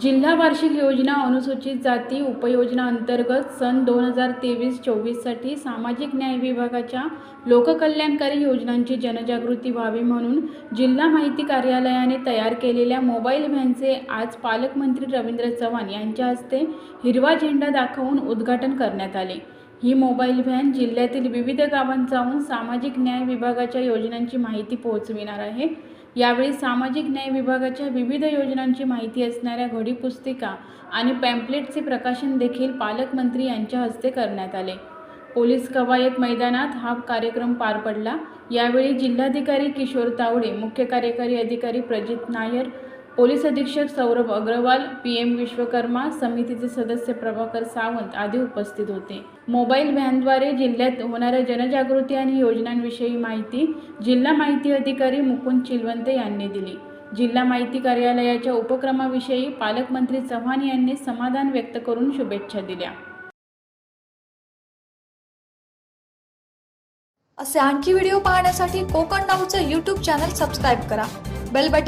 जिल्हा वार्षिक योजना अनुसूचित जाती उपयोजना अंतर्गत सन दोन हजार तेवीस चोवीससाठी सामाजिक न्याय विभागाच्या लोककल्याणकारी योजनांची जनजागृती व्हावी म्हणून जिल्हा माहिती कार्यालयाने तयार केलेल्या मोबाईल व्हॅनचे आज पालकमंत्री रवींद्र चव्हाण यांच्या हस्ते हिरवा झेंडा दाखवून उद्घाटन करण्यात आले. ही मोबाईल व्हॅन जिल्ह्यातील विविध गावांत जाऊन सामाजिक न्याय विभागाच्या योजनांची माहिती पोहोचविणार आहे. यावेळी सामाजिक न्याय विभागाच्या विविध योजनांची माहिती असणाऱ्या घडी पुस्तिका आणि पॅम्पलेटचे प्रकाशन देखील पालकमंत्री यांच्या हस्ते करण्यात आले. पोलीस कवायत मैदानात हा कार्यक्रम पार पडला. यावेळी जिल्हाधिकारी किशोर तावडे मुख्य कार्यकारी अधिकारी प्रजित नायर पोलीस अधीक्षक सौरभ अग्रवाल पी एम विश्वकर्मा समितीचे सदस्य प्रभाकर सावंत आदी उपस्थित होते. मोबाईल व्हॅनद्वारे जिल्ह्यात होणाऱ्या जनजागृती आणि योजनांविषयी माहिती जिल्हा माहिती अधिकारी मुकुंद चिलवंते यांनी दिली. जिल्हा माहिती कार्यालयाच्या उपक्रमाविषयी पालकमंत्री चव्हाण यांनी समाधान व्यक्त करून शुभेच्छा दिल्या. असे आणखी व्हिडिओ पाहण्यासाठी कोकण नाऊचं यूट्यूब चॅनल सबस्क्राईब करा. Bell button